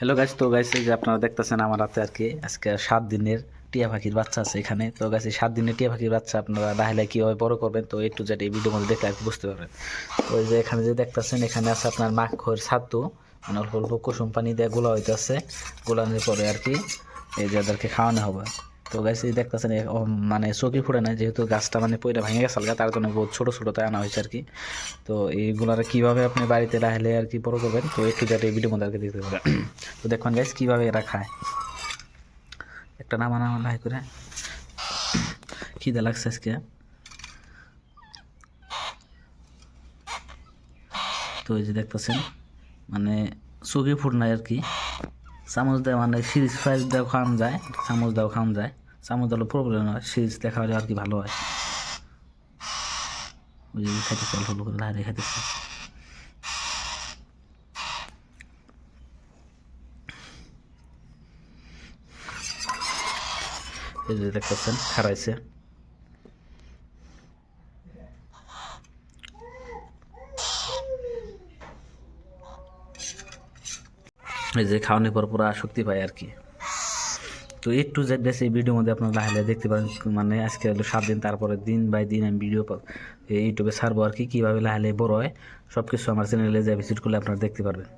Hello গাছ তো গাছ যে আপনারা দেখতেছেন আমার হাতে আর কি, আজকে সাত দিনের টিয়া পাখির বাচ্চা আছে এখানে। তো গাছে সাত দিনের টিয়া পাখির বাচ্চা আপনারা লাহে কীভাবে বড় করবেন, তো একটু যেটা এই ভিডিওর মধ্যে দেখলে আর কি বুঝতে পারবেন। তো ওই যে এখানে যে দেখতেছেন, এখানে আছে আপনার মাখর ছাতু মানে অল্প অল্প কুসুম পানি দিয়ে গোলা হইতে আছে গোলানোর পরে আর কি এই যে এদেরকে খাওয়ানো হবে। তো গাছ এই দেখতেছেন মানে চকি ফুটে না যেহেতু গাছটা মানে পয়লা ভেঙে গেছে হালকা, তার জন্য বহুত ছোটো ছোটোতে আনা হয়েছে আর কি তো এইগুলার কীভাবে আপনি বাড়িতে লাহেলে আর কি বড় করবেন তো একটু যাতে এই ভিডিও মধ্যে আর কি পাবেন তো দেখুন গাইস কীভাবে এরা খায়। একটা নামা নামা লাই করে। খিদে লাগছে আজকে। তো এই যে দেখতেছেন মানে চকি ফুট নাই আর কি চামচ দেওয়া মানে সিরিজ ফ্রাইজ দেওয়া খাওয়ানো যায় চামচ দেওয়া খাওয়ানো যায়। চামচ দিলে প্রবলেম হয় সিরিজ দেখা হলে আর কি ভালো হয়। ওই যে খাইতেছে অল্প অল্প করে খাইতেছে এই যে দেখতেছেন খারাইছে যে খাওয়ানোর পর পুরো শক্তি পায় আর কি। তো একটু যে বেশ এই ভিডিওর মধ্যে আপনারা লাহে লাহে দেখতে পারেন মানে আজকে হলো সাত দিন তারপরে দিন বাই দিন আমি ভিডিও ইউটিউবে ছাড়বো আর কি, কীভাবে লাহে লাহে বড় হয় সব কিছু আমার চ্যানেলে যা ভিজিট করলে আপনারা দেখতে পারবেন।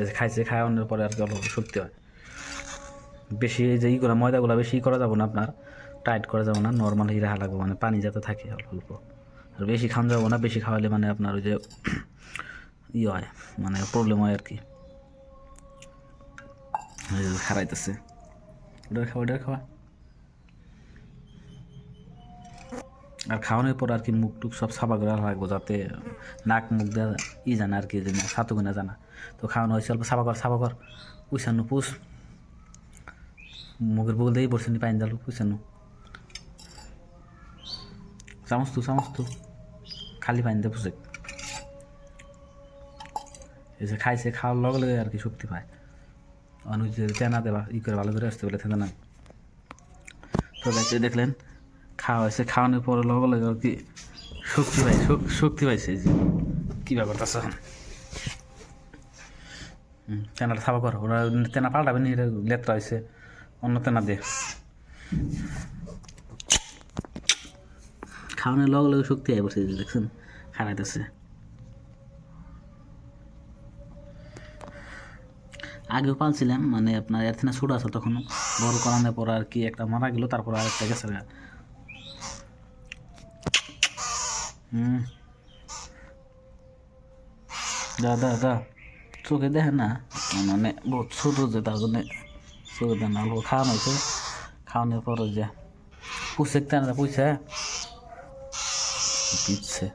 এই যে খাইছে, খাওয়ানোর পরে আর কি অল্প শক্তি হয়। বেশি এই যে ই করা ময়দাগুলো বেশি করা যাব না আপনার টাইট করা যাব না নর্মাল রাখা লাগবে মানে পানি যাতে থাকে অল্প অল্প। আর বেশি খাওয়া যাব না, বেশি খাওয়ালে মানে আপনার ওই যে ই হয় মানে প্রবলেম হয় আর কি। খারাইতেছে ওটার খাওয়া ওটার খাওয়া আর খাওয়ানোর পর আর কি মুখ টুক সব সাফা করে রাখব যাতে নাক মুখ দেওয়া ই জানা আর কি সাতু না জানা। তো খাওয়ানো হয়েছে, অল্প সাফা কর সাফা কর। পুষানো পুষ মুখের বগল দিয়েই পড়ছে নি, পাইন জাল পুষানো চামচ তু চামচ তু। খালি পাইন দিয়ে পুষে যে খাইছে, খাওয়ার লগে লগে আর কি শক্তি পায়। অনুজ তেনা দেবা ই করে ভালো করে আসতে বলে থেনা না তো দেখতে দেখলেন খাওয়া হয়েছে। খাওয়ানোর পরে লগে লগে আর কি শক্তি পাই শক- শক্তি পাইছে যে। কী ব্যাপার হুম, তেনাটা সাফা কর। ওরা তেনা পাল্টাবে নি এটা লেত্রা হয়েছে। অন্য তেনা দে। খাওয়ানোর লগে লগে শক্তি আই বসে দেখছেন? খারাইতেছে আগেও পালছিলাম মানে আপনার এর থেকে ছোটো আছে তখন বড় করানোর পর আর কি একটা মারা গেল, তারপর আর একটা গেছে হুম। দা দা দা, চোখে দেখে না? মানে বহুত ছোটো যে তার জন্য চোখে দেয় না, অল্প খাওয়ানো হয়েছে। খাওয়ানোর পর যে পুষে তেনা পুষে পিচ্ছে